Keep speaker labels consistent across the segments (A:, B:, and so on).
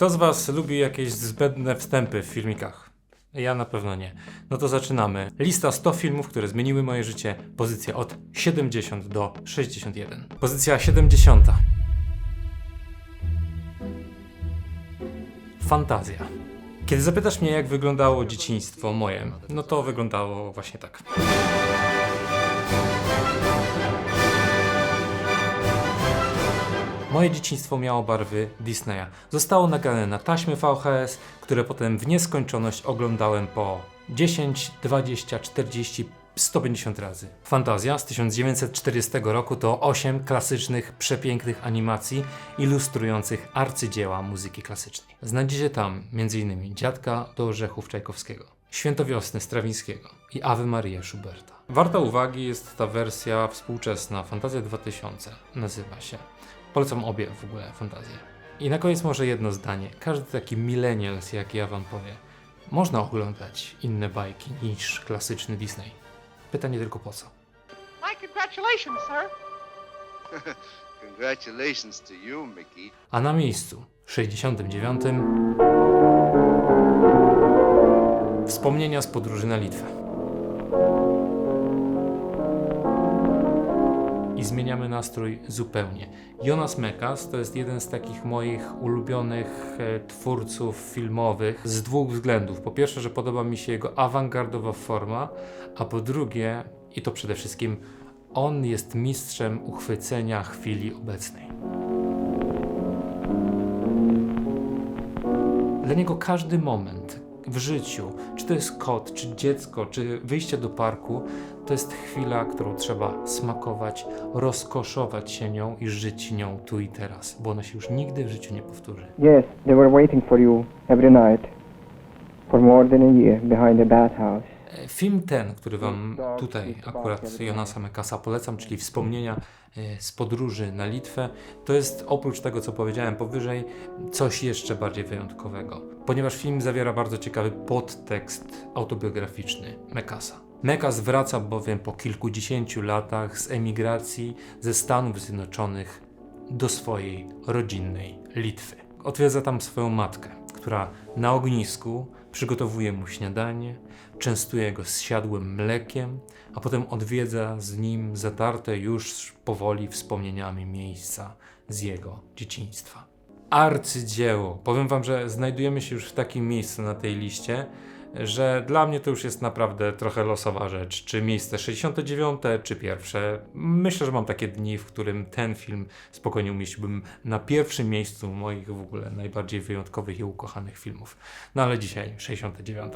A: Kto z Was lubi jakieś zbędne wstępy w filmikach? Ja na pewno nie. No to zaczynamy. Lista 100 filmów, które zmieniły moje życie. Pozycja od 70 do 61. Pozycja 70. Fantazja. Kiedy zapytasz mnie, jak wyglądało dzieciństwo moje, no to wyglądało właśnie tak. Moje dzieciństwo miało barwy Disneya. Zostało nagrane na taśmy VHS, które potem w nieskończoność oglądałem po 10, 20, 40, 150 razy. Fantazja z 1940 roku to 8 klasycznych, przepięknych animacji ilustrujących arcydzieła muzyki klasycznej. Znajdziecie tam m.in. Dziadka do orzechów Czajkowskiego, Święto Wiosny Strawińskiego i Ave Maria Schuberta. Warta uwagi jest ta wersja współczesna, Fantazja 2000 nazywa się. Polecam obie w ogóle fantazje. I na koniec może jedno zdanie. Każdy taki millennials, jak ja wam powiem, można oglądać inne bajki niż klasyczny Disney. Pytanie tylko po co?
B: My congratulations, sir.
C: Congratulations to you, Mickey.
A: A na miejscu 69 Wspomnienia z podróży na Litwę. I zmieniamy nastrój zupełnie. Jonas Mekas to jest jeden z takich moich ulubionych e, twórców filmowych z dwóch względów. Po pierwsze, że podoba mi się jego awangardowa forma, a po drugie, i to przede wszystkim, on jest mistrzem uchwycenia chwili obecnej. Dla niego każdy moment w życiu, czy to jest kot, czy dziecko, czy wyjście do parku, to jest chwila, którą trzeba smakować, rozkoszować się nią i żyć nią tu i teraz, bo ona się już nigdy w życiu nie powtórzy.
D: Yes, they were waiting for you every night for more than a year behind the bathhouse.
A: E, Film ten, który Wam tutaj akurat Jonasa Mekasa polecam, czyli Wspomnienia e, z podróży na Litwę, to jest oprócz tego, co powiedziałem powyżej, coś jeszcze bardziej wyjątkowego, ponieważ film zawiera bardzo ciekawy podtekst autobiograficzny Mekasa. Mekas wraca bowiem po kilkudziesięciu latach z emigracji ze Stanów Zjednoczonych do swojej rodzinnej Litwy. Odwiedza tam swoją matkę, która na ognisku przygotowuje mu śniadanie, częstuje go zsiadłym mlekiem, a potem odwiedza z nim zatarte już powoli wspomnieniami miejsca z jego dzieciństwa. Arcydzieło. Powiem wam, że znajdujemy się już w takim miejscu na tej liście, że dla mnie to już jest naprawdę trochę losowa rzecz. Czy miejsce 69, czy pierwsze. Myślę, że mam takie dni, w którym ten film spokojnie umieściłbym na pierwszym miejscu moich w ogóle najbardziej wyjątkowych i ukochanych filmów. No ale dzisiaj 69.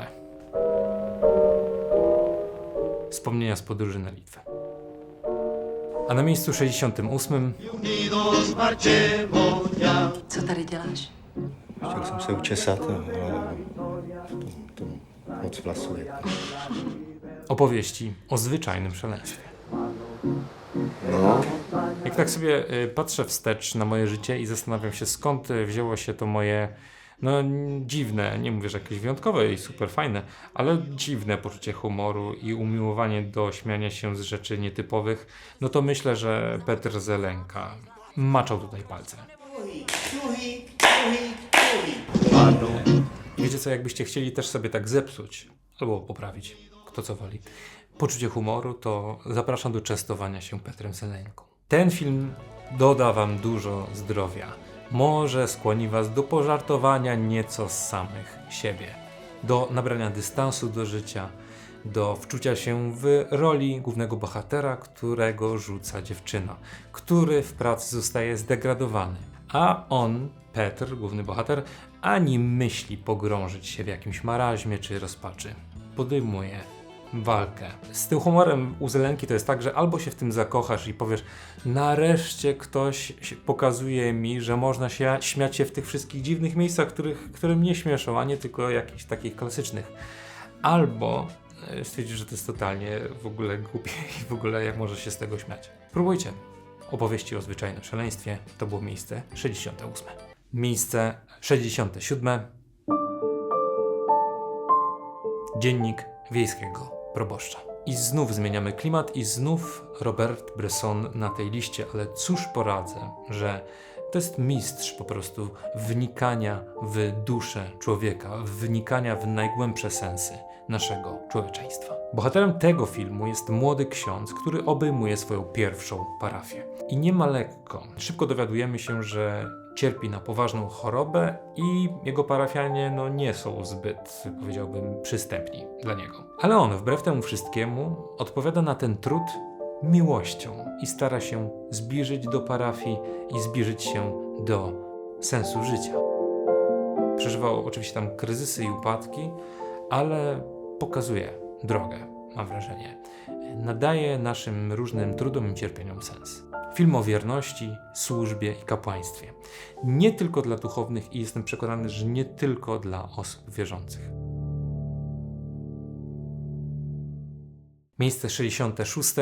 A: Wspomnienia z podróży na Litwę. A na miejscu 68
E: Co tady děláš?
F: Chtěl jsem se učesat, ale moc
A: opowieści o zwyczajnym szaleństwie.
F: No,
A: Jak tak sobie y, patrzę wstecz na moje życie i zastanawiam się skąd y, wzięło się to moje no n- dziwne, nie mówię, że jakieś wyjątkowe i super fajne, ale dziwne poczucie humoru i umiłowanie do śmiania się z rzeczy nietypowych, no to myślę, że Petr Zelenka maczał tutaj palce. Wiecie co, jakbyście chcieli też sobie tak zepsuć albo poprawić, kto co woli, poczucie humoru, to zapraszam do częstowania się Petrem Zelenką. Ten film doda wam dużo zdrowia. Może skłoni was do pożartowania nieco z samych siebie, do nabrania dystansu do życia, do wczucia się w roli głównego bohatera, którego rzuca dziewczyna, który w pracy zostaje zdegradowany. A on, Petr, główny bohater, ani myśli pogrążyć się w jakimś maraźmie czy rozpaczy. Podejmuje walkę. Z tym humorem u Zelenki to jest tak, że albo się w tym zakochasz i powiesz, nareszcie ktoś pokazuje mi, że można się śmiać się w tych wszystkich dziwnych miejscach, których, które mnie śmieszą, a nie tylko jakichś takich klasycznych. Albo e, stwierdzisz, że to jest totalnie w ogóle głupie i w ogóle jak możesz się z tego śmiać. Spróbujcie. Opowieści o zwyczajnym szaleństwie to było miejsce 68. Miejsce 67. Dziennik wiejskiego proboszcza. I znów zmieniamy klimat i znów Robert Bresson na tej liście, ale cóż poradzę, że To jest mistrz po prostu wnikania w duszę człowieka, wnikania w najgłębsze sensy naszego człowieczeństwa. Bohaterem tego filmu jest młody ksiądz, który obejmuje swoją pierwszą parafię. I nie ma lekko. Szybko dowiadujemy się, że cierpi na poważną chorobę i jego parafianie no, nie są zbyt, powiedziałbym, przystępni dla niego. Ale on, wbrew temu wszystkiemu, odpowiada na ten trud miłością i stara się zbliżyć do parafii i zbliżyć się do sensu życia. Przeżywał oczywiście tam kryzysy i upadki, ale pokazuje drogę, mam wrażenie. Nadaje naszym różnym trudom i cierpieniom sens. Film o wierności, służbie i kapłaństwie. Nie tylko dla duchownych i jestem przekonany, że nie tylko dla osób wierzących. Miejsce 66.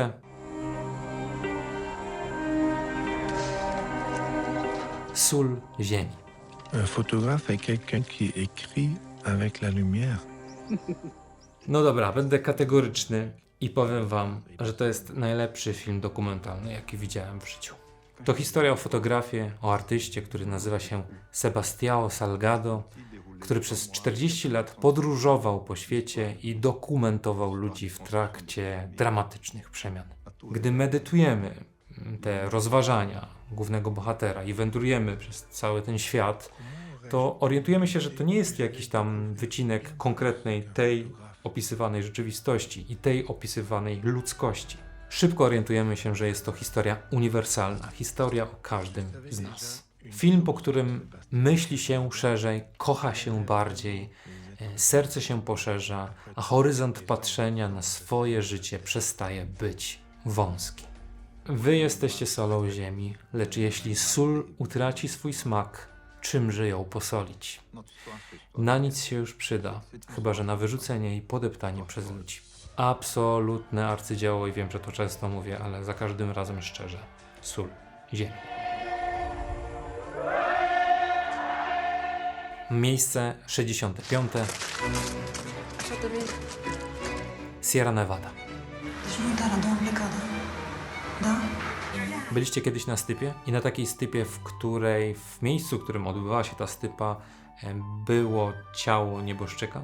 A: Sól ziemi.
G: Un photographe est quelqu'un qui écrit avec la lumière.
A: No dobra, będę kategoryczny i powiem wam, że to jest najlepszy film dokumentalny, jaki widziałem w życiu. To historia o fotografie, o artyście, który nazywa się Sebastião Salgado, który przez 40 lat podróżował po świecie i dokumentował ludzi w trakcie dramatycznych przemian. Gdy medytujemy te rozważania głównego bohatera i wędrujemy przez cały ten świat, to orientujemy się, że to nie jest jakiś tam wycinek konkretnej tej opisywanej rzeczywistości i tej opisywanej ludzkości. Szybko orientujemy się, że jest to historia uniwersalna, historia o każdym z nas. Film, po którym myśli się szerzej, kocha się bardziej, e, serce się poszerza, a horyzont patrzenia na swoje życie przestaje być wąski. Wy jesteście solą ziemi, lecz jeśli sól utraci swój smak, czymże ją posolić? Na nic się już przyda, chyba że na wyrzucenie i podeptanie przez ludzi. Absolutne arcydzieło i wiem, że to często mówię, ale za każdym razem szczerze. Sól ziemi. Miejsce 65.
E: Co to jest?
A: Sierra Nevada.
E: Žinutara domlikada.
A: Byliście kiedyś na stypie i na takiej stypie, w której w miejscu, w którym odbywała się ta stypa, em, było ciało nieboszczyka?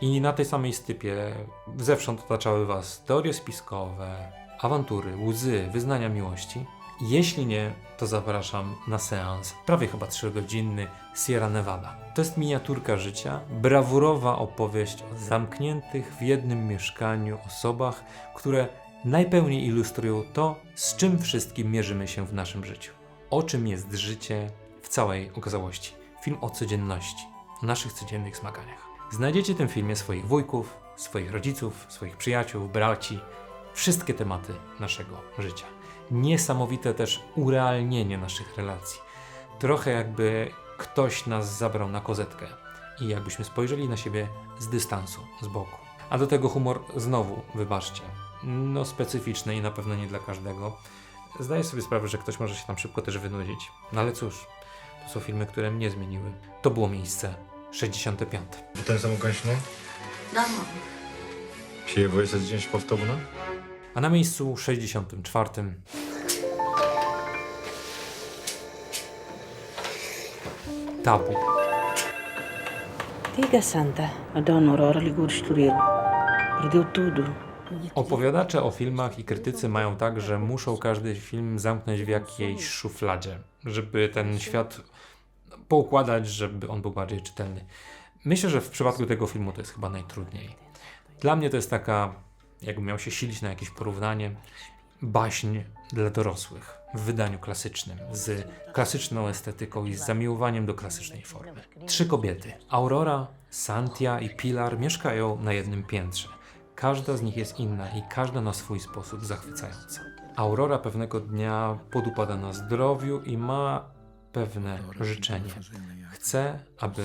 A: I na tej samej stypie zewsząd otaczały was teorie spiskowe, awantury, łzy, wyznania miłości? Jeśli nie, to zapraszam na seans, prawie chyba 3-godzinny Sierra Nevada. To jest miniaturka życia, brawurowa opowieść o zamkniętych w jednym mieszkaniu osobach, które najpełniej ilustrują to, z czym wszystkim mierzymy się w naszym życiu. O czym jest życie w całej okazałości. Film o codzienności, o naszych codziennych zmaganiach. Znajdziecie w tym filmie swoich wujków, swoich rodziców, swoich przyjaciół, braci, wszystkie tematy naszego życia. Niesamowite też urealnienie naszych relacji. Trochę jakby ktoś nas zabrał na kozetkę i jakbyśmy spojrzeli na siebie z dystansu, z boku. A do tego humor znowu, wybaczcie, no specyficzny i na pewno nie dla każdego. Zdaję sobie sprawę, że ktoś może się tam szybko też wynudzić. No ale cóż, to są filmy, które mnie zmieniły. To było miejsce 65.
G: Ten samokąśny?
E: Da, mam.
G: Přijevuji se dzień špavtovna?
A: A na miejscu 64 Tabu.
H: Diga Santa, Madonna Aurora Liguris Turiro. Perdeu tudo.
A: Opowiadacze o filmach i krytycy mają tak, że muszą każdy film zamknąć w jakiejś szufladzie, żeby ten świat poukładać, żeby on był bardziej czytelny. Myślę, że w przypadku tego filmu to jest chyba najtrudniej. Dla mnie to jest taka, jakbym miał się silić na jakieś porównanie, baśń dla dorosłych w wydaniu klasycznym, z klasyczną estetyką i z zamiłowaniem do klasycznej formy. Trzy kobiety, Aurora, Santia i Pilar, mieszkają na jednym piętrze. Każda z nich jest inna i każda na swój sposób zachwycająca. Aurora pewnego dnia podupada na zdrowiu i ma pewne życzenie. Chce, aby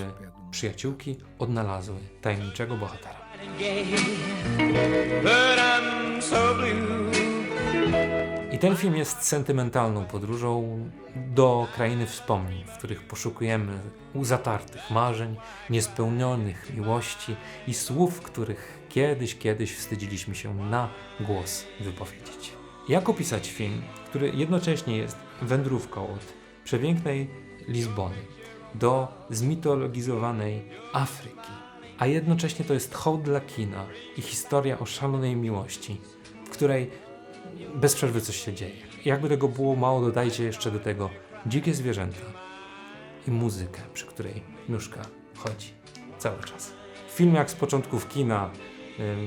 A: przyjaciółki odnalazły tajemniczego bohatera. I ten film jest sentymentalną podróżą do krainy wspomnień, w których poszukujemy zatartych marzeń, niespełnionych miłości i słów, których kiedyś, kiedyś wstydziliśmy się na głos wypowiedzieć. Jak opisać film, który jednocześnie jest wędrówką od przepięknej Lizbony, do zmitologizowanej Afryki. A jednocześnie to jest hołd dla kina i historia o szalonej miłości, w której bez przerwy coś się dzieje. Jakby tego było mało, dodajcie jeszcze do tego dzikie zwierzęta i muzykę, przy której nóżka chodzi cały czas. Film jak z początków kina,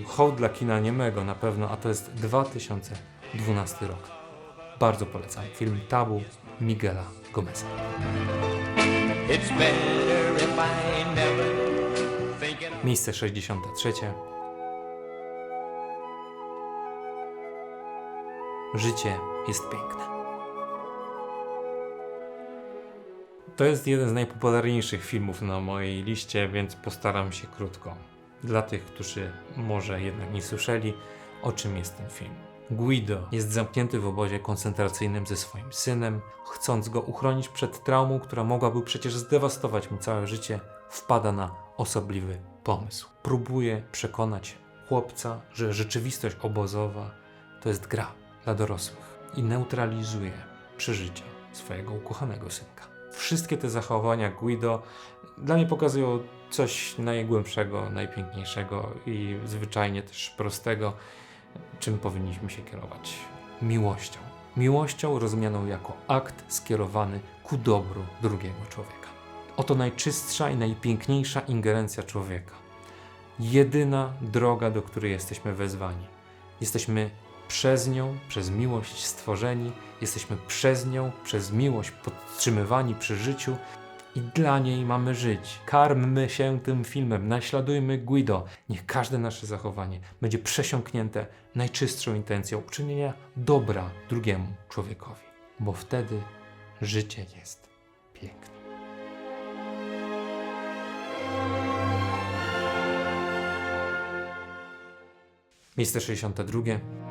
A: hołd dla kina niemego na pewno, a to jest 2012 rok. Bardzo polecam. Film Tabu Miguela Gomeza. Miejsce 63. Życie jest piękne. To jest jeden z najpopularniejszych filmów na mojej liście, więc postaram się krótko. Dla tych, którzy może jednak nie słyszeli, o czym jest ten film. Guido jest zamknięty w obozie koncentracyjnym ze swoim synem. Chcąc go uchronić przed traumą, która mogłaby przecież zdewastować mu całe życie, wpada na osobliwy pomysł. Próbuje przekonać chłopca, że rzeczywistość obozowa to jest gra dla dorosłych i neutralizuje przeżycia swojego ukochanego synka. Wszystkie te zachowania Guido dla mnie pokazują coś najgłębszego, najpiękniejszego i zwyczajnie też prostego, czym powinniśmy się kierować. Miłością. Miłością rozumianą jako akt skierowany ku dobru drugiego człowieka. Oto najczystsza i najpiękniejsza ingerencja człowieka. Jedyna droga, do której jesteśmy wezwani. Jesteśmy przez nią, przez miłość stworzeni, jesteśmy przez nią, przez miłość podtrzymywani przy życiu i dla niej mamy żyć. Karmmy się tym filmem, naśladujmy Guido. Niech każde nasze zachowanie będzie przesiąknięte najczystszą intencją uczynienia dobra drugiemu człowiekowi, bo wtedy życie jest piękne. Miejsce 62.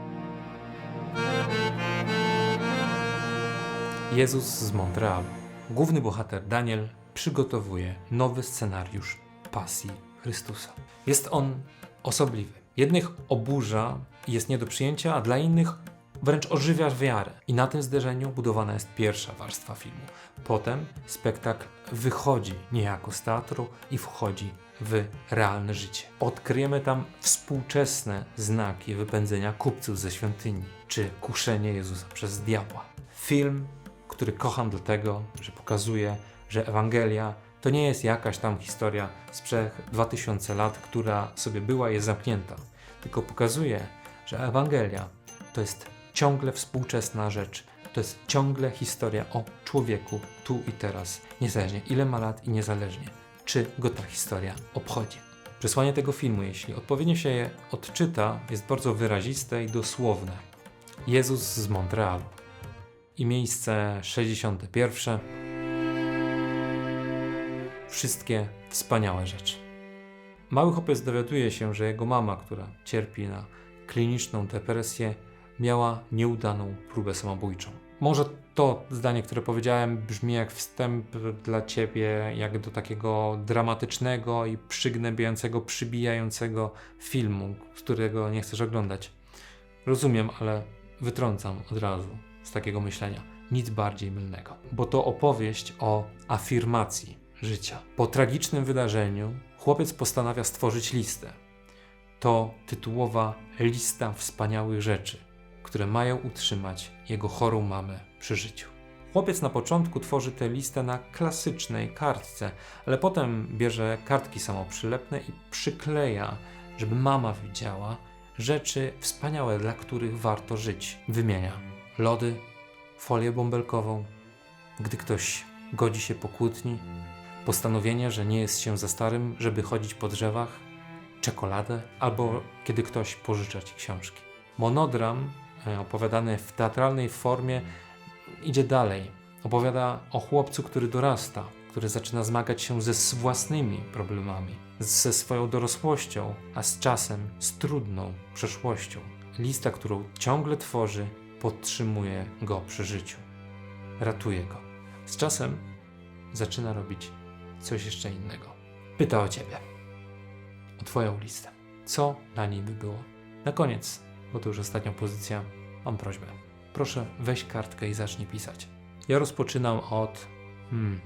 A: Jezus z Montrealu. Główny bohater Daniel przygotowuje nowy scenariusz pasji Chrystusa. Jest on osobliwy. Jednych oburza i jest nie do przyjęcia, a dla innych wręcz ożywia wiarę. I na tym zderzeniu budowana jest pierwsza warstwa filmu. Potem spektakl wychodzi niejako z teatru i wchodzi w realne życie. Odkryjemy tam współczesne znaki wypędzenia kupców ze świątyni, czy kuszenie Jezusa przez diabła. Film, który kocham dlatego, że pokazuje, że Ewangelia to nie jest jakaś tam historia sprzed 2000 lat, która sobie była i jest zamknięta, tylko pokazuje, że Ewangelia to jest ciągle współczesna rzecz. To jest ciągle historia o człowieku tu i teraz, niezależnie ile ma lat i niezależnie, czy go ta historia obchodzi. Przesłanie tego filmu, jeśli odpowiednio się je odczyta, jest bardzo wyraziste i dosłowne. Jezus z Montrealu. I miejsce 61. Wszystkie wspaniałe rzeczy. Mały chłopiec dowiaduje się, że jego mama, która cierpi na kliniczną depresję, miała nieudaną próbę samobójczą. Może to zdanie, które powiedziałem, brzmi jak wstęp dla ciebie, jak do takiego dramatycznego i przygnębiającego, przybijającego filmu, którego nie chcesz oglądać. Rozumiem, ale wytrącam od razu z takiego myślenia. Nic bardziej mylnego, bo to opowieść o afirmacji życia. Po tragicznym wydarzeniu chłopiec postanawia stworzyć listę. To tytułowa lista wspaniałych rzeczy, które mają utrzymać jego chorą mamę przy życiu. Chłopiec na początku tworzy tę listę na klasycznej kartce, ale potem bierze kartki samoprzylepne i przykleja, żeby mama widziała rzeczy wspaniałe, dla których warto żyć. Wymienia lody, folię bąbelkową, gdy ktoś godzi się po kłótni, postanowienie, że nie jest się za starym, żeby chodzić po drzewach, czekoladę, albo kiedy ktoś pożycza ci książki. Monodram, e, opowiadany w teatralnej formie, idzie dalej. Opowiada o chłopcu, który dorasta, który zaczyna zmagać się ze własnymi problemami, ze swoją dorosłością, a z czasem z trudną przeszłością. Lista, którą ciągle tworzy, podtrzymuje go przy życiu, ratuje go. Z czasem zaczyna robić coś jeszcze innego. Pyta o ciebie, o twoją listę. Co na niej by było? Na koniec, bo to już ostatnia pozycja, mam prośbę. Proszę, weź kartkę i zacznij pisać. Ja rozpoczynam od. Hmm,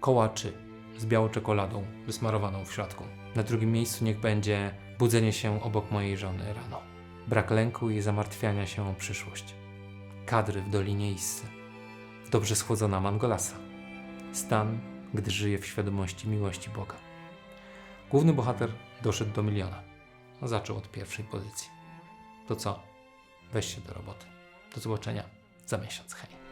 A: kołaczy z białą czekoladą wysmarowaną w środku. Na drugim miejscu niech będzie budzenie się obok mojej żony rano. Brak lęku i zamartwiania się o przyszłość. Kadry w Dolinie Issy. Dobrze schłodzona Mangolasa. Stan, gdy żyje w świadomości miłości Boga. Główny bohater doszedł do miliona. Zaczął od pierwszej pozycji. To co? Weź się do roboty. Do zobaczenia za miesiąc. Hej.